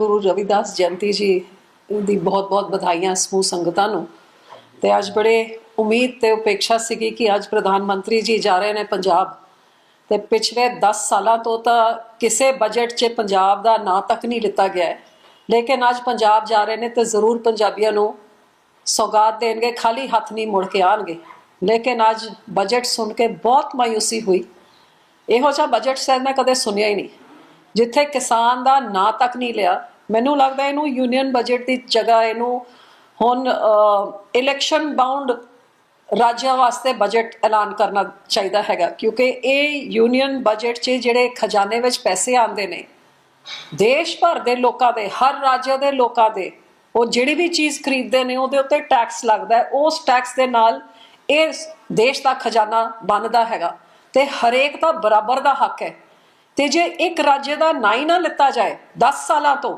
ਗੁਰੂ ਰਵਿਦਾਸ ਜਯੰਤੀ ਜੀ ਦੀ ਬਹੁਤ-ਬਹੁਤ ਵਧਾਈਆਂ ਸਮੂਹ ਸੰਗਤਾਂ ਨੂੰ। ਤੇ ਅੱਜ ਬੜੇ ਉਮੀਦ ਤੇ ਉਪੇਖਿਆ ਸੀਗੀ ਕਿ ਅੱਜ ਪ੍ਰਧਾਨ ਮੰਤਰੀ ਜੀ ਜਾ ਰਹੇ ਨੇ ਪੰਜਾਬ। ਤੇ ਪਿਛਲੇ 10 ਸਾਲਾਂ ਤੋਂ ਤਾਂ ਕਿਸੇ ਬਜਟ 'ਚ ਪੰਜਾਬ ਦਾ ਨਾਂ ਤੱਕ ਨਹੀਂ ਲਿੱਤਾ ਗਿਆ ਲੇਕਿਨ ਅੱਜ ਪੰਜਾਬ ਜਾ ਰਹੇ ਨੇ ਤੇ ਜ਼ਰੂਰ ਪੰਜਾਬੀਆਂ ਨੂੰ ਸੌਗਾਤ ਦੇਣਗੇ, ਖਾਲੀ ਹੱਥ ਨਹੀਂ ਮੁੜ ਕੇ ਆਣਗੇ ਲੇਕਿਨ ਅੱਜ ਬਜਟ ਸੁਣ ਕੇ ਬਹੁਤ ਮਾਇੂਸੀ ਹੋਈ। ਇਹੋ ਜਿਹਾ ਬਜਟ ਸ਼ਾਇਦ ਮੈਂ ਕਦੇ ਸੁਣਿਆ ਹੀ ਨਹੀਂ। ਜਿੱਥੇ ਕਿਸਾਨ ਦਾ ਨਾਂ ਤੱਕ ਨਹੀਂ ਲਿਆ, ਮੈਨੂੰ ਲੱਗਦਾ ਇਹਨੂੰ ਯੂਨੀਅਨ ਬਜਟ ਦੀ ਜਗ੍ਹਾ ਇਹਨੂੰ ਹੁਣ ਇਲੈਕਸ਼ਨ ਬਾਉਂਡ ਰਾਜਾਂ ਵਾਸਤੇ ਬਜਟ ਐਲਾਨ ਕਰਨਾ ਚਾਹੀਦਾ ਹੈਗਾ, ਕਿਉਂਕਿ ਇਹ ਯੂਨੀਅਨ ਬਜਟ 'ਚ ਜਿਹੜੇ ਖਜ਼ਾਨੇ ਵਿੱਚ ਪੈਸੇ ਆਉਂਦੇ ਨੇ, ਦੇਸ਼ ਭਰ ਦੇ ਲੋਕਾਂ ਦੇ, ਹਰ ਰਾਜ ਦੇ ਲੋਕਾਂ ਦੇ, ਉਹ ਜਿਹੜੀ ਵੀ ਚੀਜ਼ ਖਰੀਦਦੇ ਨੇ ਉਹਦੇ ਉੱਤੇ ਟੈਕਸ ਲੱਗਦਾ ਉਸ ਟੈਕਸ ਦੇ ਨਾਲ ਇਹ ਦੇਸ਼ ਦਾ ਖਜ਼ਾਨਾ ਬਣਦਾ ਹੈਗਾ, ਤੇ ਹਰੇਕ ਦਾ ਬਰਾਬਰ ਦਾ ਹੱਕ ਹੈ। ਤੇ ਜੇ ਇੱਕ ਰਾਜ ਦਾ ਨਾਂ ਹੀ ਨਾ ਲਿੱਤਾ ਜਾਏ 10 ਸਾਲਾਂ ਤੋਂ,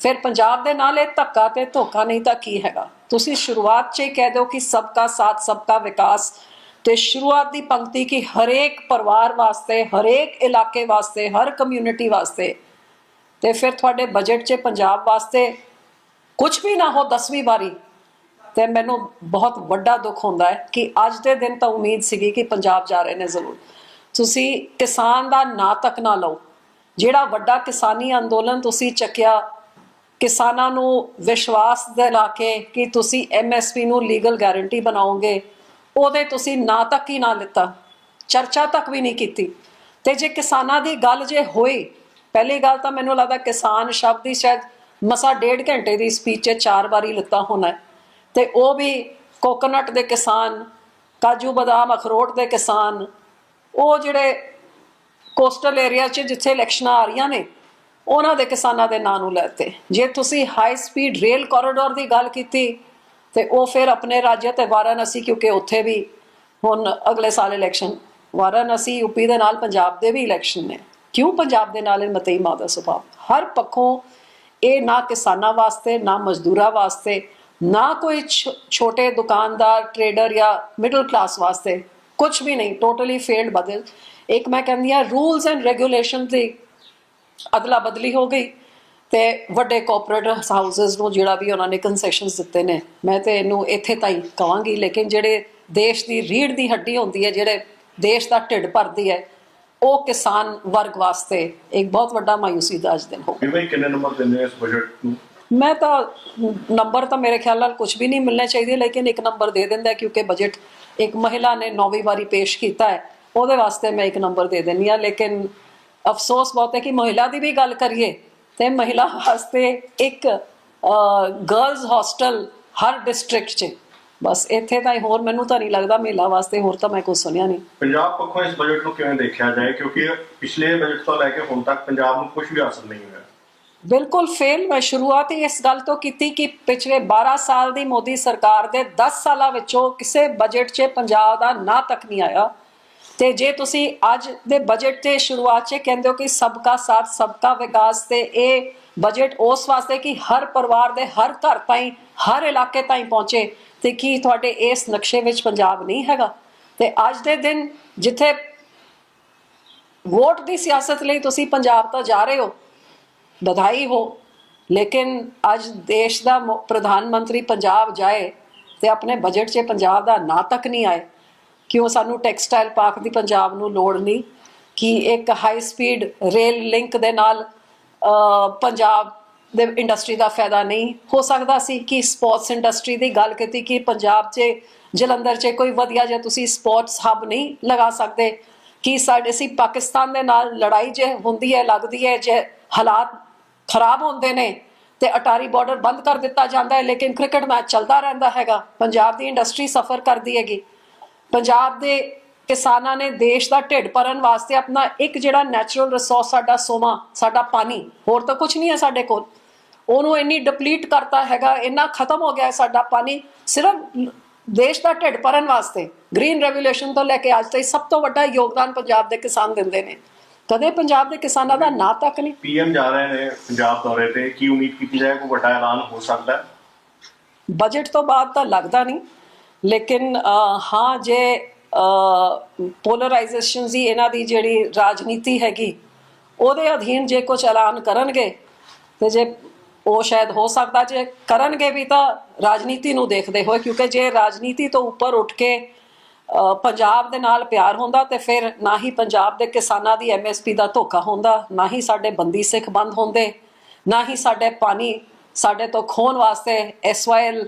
ਫਿਰ ਪੰਜਾਬ ਦੇ ਨਾਲ ਇਹ ਧੱਕਾ ਤੇ ਧੋਖਾ ਨਹੀਂ ਤਾਂ ਕੀ ਹੈਗਾ? ਤੁਸੀਂ ਸ਼ੁਰੂਆਤ 'ਚ ਹੀ ਕਹਿ ਦਿਓ ਕਿ ਸਭ ਸਬਕਾ ਸਾਥ ਸਭ ਸਬਕਾ ਵਿਕਾਸ ਤੇ ਸ਼ੁਰੂਆਤ ਦੀ ਪੰਕਤੀ ਕਿ ਹਰੇਕ ਪਰਿਵਾਰ ਵਾਸਤੇ, ਹਰੇਕ ਇਲਾਕੇ ਵਾਸਤੇ, ਹਰ ਕਮਿਊਨਿਟੀ ਵਾਸਤੇ ਤੇ ਫਿਰ ਤੁਹਾਡੇ ਬਜਟ 'ਚ ਪੰਜਾਬ ਵਾਸਤੇ ਕੁਝ ਵੀ ਨਾ ਹੋ 10ਵੀਂ ਵਾਰੀ ਤੇ ਮੈਨੂੰ ਬਹੁਤ ਵੱਡਾ ਦੁੱਖ ਹੁੰਦਾ ਹੈ ਕਿ ਅੱਜ ਦੇ ਦਿਨ ਤਾਂ ਉਮੀਦ ਸੀਗੀ ਕਿ ਪੰਜਾਬ ਜਾ ਰਹੇ ਨੇ ਜ਼ਰੂਰ। ਤੁਸੀਂ ਕਿਸਾਨ ਦਾ ਨਾਂ ਤੱਕ ਨਾ ਲਓ। ਜਿਹੜਾ ਵੱਡਾ ਕਿਸਾਨੀ ਅੰਦੋਲਨ ਤੁਸੀਂ ਚੱਕਿਆ, ਕਿਸਾਨਾਂ ਨੂੰ ਵਿਸ਼ਵਾਸ ਦਿਲਾ ਕੇ ਕਿ ਤੁਸੀਂ ਐਮਐਸਪੀ ਨੂੰ ਲੀਗਲ ਗਾਰੰਟੀ ਬਣਾਓਗੇ, ਉਹਦੇ ਤੁਸੀਂ ਨਾਂ ਤੱਕ ਹੀ ਨਾ ਲਿੱਤਾ। ਚਰਚਾ ਤੱਕ ਵੀ ਨਹੀਂ ਕੀਤੀ। ਤੇ ਜੇ ਕਿਸਾਨਾਂ ਦੀ ਗੱਲ ਜੇ ਹੋਈ, ਪਹਿਲੀ ਗੱਲ ਤਾਂ ਮੈਨੂੰ ਲੱਗਦਾ ਕਿਸਾਨ ਸ਼ਬਦ ਹੀ ਸ਼ਾਇਦ ਮਸਾ ਡੇਢ ਘੰਟੇ ਦੀ ਸਪੀਚ 'ਚ ਚਾਰ ਵਾਰੀ ਲਿੱਤਾ ਹੋਣਾ ਹੈ। ਤੇ ਉਹ ਵੀ ਕੋਕੋਨਟ ਦੇ ਕਿਸਾਨ, ਕਾਜੂ ਬਦਾਮ ਅਖਰੋਟ ਦੇ ਕਿਸਾਨ ਉਹ ਜਿਹੜੇ ਕੋਸਟਲ ਏਰੀਆ 'ਚ ਜਿੱਥੇ ਇਲੈਕਸ਼ਨਾਂ ਆ ਰਹੀਆਂ ਨੇ, ਉਹਨਾਂ ਦੇ ਕਿਸਾਨਾਂ ਦੇ ਨਾਂ ਨੂੰ ਲੈਤੇ। ਜੇ ਤੁਸੀਂ ਹਾਈ ਸਪੀਡ ਰੇਲ ਕੋਰੀਡੋਰ ਦੀ ਗੱਲ ਕੀਤੀ, ਤੇ ਉਹ ਫਿਰ ਆਪਣੇ ਰਾਜ ਤੇ ਵਾਰਾਣਸੀ, ਕਿਉਂਕਿ ਉੱਥੇ ਵੀ ਹੁਣ ਅਗਲੇ ਸਾਲ ਇਲੈਕਸ਼ਨ, ਵਾਰਾਣਸੀ ਯੂਪੀ ਦੇ ਨਾਲ ਪੰਜਾਬ ਦੇ ਵੀ ਇਲੈਕਸ਼ਨ ਨੇ। ਕਿਉਂ ਪੰਜਾਬ ਦੇ ਨਾਲ ਇਹ ਮਤਈ ਮਾਦਾ ਸੁਭਾਅ। ਹਰ ਪੱਖੋਂ ਇਹ ਨਾ ਕਿਸਾਨਾਂ ਵਾਸਤੇ, ਨਾ ਮਜ਼ਦੂਰਾਂ ਵਾਸਤੇ, ਨਾ ਕੋਈ ਛ- ਛੋਟੇ ਦੁਕਾਨਦਾਰ ਟਰੇਡਰ ਜਾਂ ਮਿਡਲ ਕਲਾਸ ਵਾਸਤੇ ਕੁਝ ਵੀ ਨਹੀਂ ਟੋਟਲੀ ਫੇਲਡ ਬਦਲ। ਇੱਕ ਮੈਂ ਕਹਿੰਦੀ ਆ ਰੂਲਸ ਐਂਡ ਰੈਗੂਲੇਸ਼ਨ ਦੀ ਅਦਲਾ ਬਦਲੀ ਹੋ ਗਈ ਤੇ ਵੱਡੇ ਕਾਰਪੋਰੇਟ ਹਾਊਸਸ ਨੂੰ ਜਿਹੜਾ ਵੀ ਉਹਨਾਂ ਨੇ ਕਨਸੈਸ਼ਨਸ ਦਿੱਤੇ ਨੇ, ਮੈਂ ਤੇ ਇਹਨੂੰ ਇੱਥੇ ਤਾਈ ਕਵਾਂਗੀ, ਲੇਕਿਨ ਜਿਹੜੇ ਦੇਸ਼ ਦੀ ਰੀੜ ਦੀ ਹੱਡੀ ਹੁੰਦੀ ਹੈ, ਜਿਹੜੇ ਦੇਸ਼ ਦਾ ਢਿੱਡ ਭਰਦੀ ਹੈ, ਉਹ ਕਿਸਾਨ ਵਰਗ ਵਾਸਤੇ ਇੱਕ ਬਹੁਤ ਵੱਡਾ ਮਾਇੂਸੀ ਦਾ ਅੱਜ ਦਿਨ ਹੋ ਵੀ ਕਿੰਨੇ ਨੰਬਰ ਦਿੰਦੇ ਇਸ ਬਜਟ ਨੂੰ? ਮੈਂ ਤਾਂ ਨੰਬਰ ਤਾਂ ਮੇਰੇ ਖਿਆਲ ਨਾਲ ਕੁਝ ਵੀ ਨਹੀਂ ਮਿਲਣਾ ਚਾਹੀਦਾ, ਲੇਕਿਨ ਇੱਕ ਨੰਬਰ ਦੇ ਦਿੰਦਾ ਕਿਉਂਕਿ ਬਜਟ ਇੱਕ ਮਹਿਲਾ ਨੇ ਨੌਵੀਂ ਵਾਰੀ ਪੇਸ਼ ਕੀਤਾ ਹੈ। ਉਹਦੇ ਵਾਸਤੇ ਮੈਂ ਇੱਕ ਨੰਬਰ ਦੇ ਦਿੰਨੀ ਆ ਲੇਕਿਨ ਅਫਸੋਸ ਬਹੁਤ ਹੈ ਕਿ ਮਹਿਲਾ ਦੀ ਵੀ ਗੱਲ ਕਰੀਏ ਤੇ ਮਹਿਲਾ ਵਾਸਤੇ ਇੱਕ ਗਰਲਸ ਹੌਸਟਲ ਹਰ ਡਿਸਟ੍ਰਿਕਟ 'ਚ। ਬਸ ਇੱਥੇ ਤਾਂ ਹੋਰ ਮੈਨੂੰ ਤਾਂ ਨਹੀਂ ਲੱਗਦਾ ਮਹਿਲਾ ਵਾਸਤੇ, ਹੋਰ ਤਾਂ ਮੈਂ ਕੁਝ ਸੁਣਿਆ ਨਹੀਂ। ਪੰਜਾਬ ਪੱਖੋਂ ਇਸ ਬਜਟ ਨੂੰ ਕਿਵੇਂ ਦੇਖਿਆ ਜਾਏ? ਕਿਉਂਕਿ ਪਿਛਲੇ ਬਜਟ ਤੋਂ ਲੈ ਕੇ ਹੁਣ ਤੱਕ ਪੰਜਾਬ ਨੂੰ ਕੁਝ ਵੀ ਹਾਸਲ ਨਹੀਂ ਹੋਇਆ। ਬਿਲਕੁਲ ਫੇਲ ਮੈਂ ਸ਼ੁਰੂਆਤ ਹੀ ਇਸ ਗੱਲ ਤੋਂ ਕੀਤੀ ਕਿ ਪਿਛਲੇ 12 ਸਾਲ ਦੀ ਮੋਦੀ ਸਰਕਾਰ ਦੇ 10 ਸਾਲਾਂ ਵਿੱਚੋਂ ਕਿਸੇ ਬਜਟ 'ਚ ਪੰਜਾਬ ਦਾ ਨਾਂ ਤੱਕ ਨਹੀਂ ਆਇਆ। ਤੇ ਜੇ ਤੁਸੀਂ ਅੱਜ ਦੇ ਬਜਟ ਤੇ ਸ਼ੁਰੂਆਤ 'ਚ ਕਹਿੰਦੇ ਹੋ ਕਿ ਸਭ ਸਬਕਾ ਸਾਥ ਸਭ ਸਬਕਾ ਵਿਕਾਸ ਤੇ ਇਹ ਬਜਟ ਉਸ ਵਾਸਤੇ ਕਿ ਹਰ ਪਰਿਵਾਰ ਦੇ ਹਰ ਘਰ ਤਾਈਂ, ਹਰ ਇਲਾਕੇ ਤਾਈਂ ਪਹੁੰਚੇ, ਤੇ ਕੀ ਤੁਹਾਡੇ ਇਸ ਨਕਸ਼ੇ ਵਿੱਚ ਪੰਜਾਬ ਨਹੀਂ ਹੈਗਾ? ਤੇ ਅੱਜ ਦੇ ਦਿਨ ਜਿੱਥੇ ਵੋਟ ਦੀ ਸਿਆਸਤ ਲਈ ਤੁਸੀਂ ਪੰਜਾਬ ਤੋਂ ਜਾ ਰਹੇ ਹੋ ਵਧਾਈ ਹੋ। ਲੇਕਿਨ ਅੱਜ ਦੇਸ਼ ਦਾ ਮੁ- ਪ੍ਰਧਾਨ ਮੰਤਰੀ ਪੰਜਾਬ ਜਾਏ ਤੇ ਆਪਣੇ ਬਜਟ 'ਚ ਪੰਜਾਬ ਦਾ ਨਾਂ ਤੱਕ ਨਹੀਂ ਆਏ, ਕਿਉਂ ਸਾਨੂੰ ਟੈਕਸਟਾਈਲ ਪਾਰਕ ਦੀ ਪੰਜਾਬ ਨੂੰ ਲੋੜ ਨਹੀਂ ਕਿ ਇੱਕ ਹਾਈ ਸਪੀਡ ਰੇਲ ਲਿੰਕ ਦੇ ਨਾਲ ਪੰਜਾਬ ਦੇ ਇੰਡਸਟਰੀ ਦਾ ਫਾਇਦਾ ਨਹੀਂ? ਹੋ ਸਕਦਾ ਸੀ ਕਿ ਸਪੋਰਟਸ ਇੰਡਸਟਰੀ ਦੀ ਗੱਲ ਕੀਤੀ ਕਿ ਪੰਜਾਬ 'ਚ, ਜਲੰਧਰ 'ਚ ਕੋਈ ਵਧੀਆ ਜਿਹਾ ਤੁਸੀਂ ਸਪੋਰਟਸ ਹੱਬ ਨਹੀਂ ਲਗਾ ਸਕਦੇ, ਕਿ ਸਾਡੇ ਸੀ ਪਾਕਿਸਤਾਨ ਦੇ ਨਾਲ ਲੜਾਈ ਜੇ ਹੁੰਦੀ ਹੈ, ਲੱਗਦੀ ਹੈ, ਜੇ ਹਾਲਾਤ ਖਰਾਬ ਹੁੰਦੇ ਨੇ ਤੇ ਅਟਾਰੀ ਬਾਰਡਰ ਬੰਦ ਕਰ ਦਿੱਤਾ ਜਾਂਦਾ ਹੈ, ਲੇਕਿਨ ਕ੍ਰਿਕਟ ਮੈਚ ਚੱਲਦਾ ਰਹਿੰਦਾ ਹੈਗਾ। ਪੰਜਾਬ ਦੀ ਇੰਡਸਟਰੀ ਸਫਰ ਕਰਦੀ ਹੈਗੀ। ਪੰਜਾਬ ਦੇ ਕਿਸਾਨਾਂ ਨੇ ਦੇਸ਼ ਦਾ ਢਿੱਡ ਭਰਨ ਵਾਸਤੇ ਆਪਣਾ ਇੱਕ ਜਿਹੜਾ ਨੈਚੁਰਲ ਰਿਸੋਰਸ ਸਾਡਾ ਸੋਮਾ, ਸਾਡਾ ਪਾਣੀ, ਹੋਰ ਤਾਂ ਕੁਝ ਨਹੀਂ ਹੈ ਸਾਡੇ ਕੋਲ। ਉਹਨੂੰ ਇੰਨੀ ਡਿਪਲੀਟ ਕਰਤਾ ਹੈਗਾ, ਇੰਨਾ ਖਤਮ ਹੋ ਗਿਆ ਹੈ ਸਾਡਾ ਪਾਣੀ, ਸਿਰਫ ਦੇਸ਼ ਦਾ ਢਿੱਡ ਭਰਨ ਵਾਸਤੇ। ਗ੍ਰੀਨ ਰੈਵੋਲੂਸ਼ਨ ਤੋਂ ਲੈ ਕੇ ਅੱਜ ਤਾਈਂ ਸਭ ਤੋਂ ਵੱਡਾ ਯੋਗਦਾਨ ਪੰਜਾਬ ਦੇ ਕਿਸਾਨ ਦਿੰਦੇ ਨੇ। ਕਦੇ ਪੰਜਾਬ ਦੇ ਕਿਸਾਨਾਂ ਦਾ ਨਾਂ ਤੱਕ ਨਹੀਂ। ਪੀਐਮ ਜਾ ਰਹੇ ਨੇ ਪੰਜਾਬ ਦੌਰੇ ਤੇ ਕੀ ਉਮੀਦ ਕੀਤੀ ਜਾਏ ਕੋਈ ਵੱਡਾ ਐਲਾਨ ਹੋ ਸਕਦਾ? ਹੈ ਬਜਟ ਤੋਂ ਬਾਅਦ ਤਾਂ ਲੱਗਦਾ ਨਹੀਂ ਲੇਕਿਨ ਹਾਂ ਜੇ ਪੋਲਰਾਈਜੇਸ਼ਨ ਦੀ ਇਹਨਾਂ ਦੀ ਜਿਹੜੀ ਰਾਜਨੀਤੀ ਹੈਗੀ ਉਹਦੇ ਅਧੀਨ ਜੇ ਕੁਝ ਐਲਾਨ ਕਰਨਗੇ ਤੇ ਜੇ ਉਹ ਸ਼ਾਇਦ ਹੋ ਸਕਦਾ ਜੇ ਕਰਨਗੇ ਵੀ ਤਾਂ ਰਾਜਨੀਤੀ ਨੂੰ ਦੇਖਦੇ ਹੋਏ ਕਿਉਂਕਿ ਜੇ ਰਾਜਨੀਤੀ ਤੋਂ ਉੱਪਰ ਉੱਠ ਕੇ ਪੰਜਾਬ ਦੇ ਨਾਲ ਪਿਆਰ ਹੁੰਦਾ ਤੇ ਫਿਰ ਨਾ ਹੀ ਪੰਜਾਬ ਦੇ ਕਿਸਾਨਾਂ ਦੀ ਐਮਐਸਪੀ ਦਾ ਧੋਖਾ ਹੁੰਦਾ, ਨਾ ਹੀ ਸਾਡੇ ਬੰਦੀ ਸਿੱਖ ਬੰਦ ਹੁੰਦੇ, ਨਾ ਹੀ ਸਾਡੇ ਪਾਣੀ ਸਾਡੇ ਤੋਂ ਖੋਣ ਵਾਸਤੇ ਐਸਵਾਈਐਲ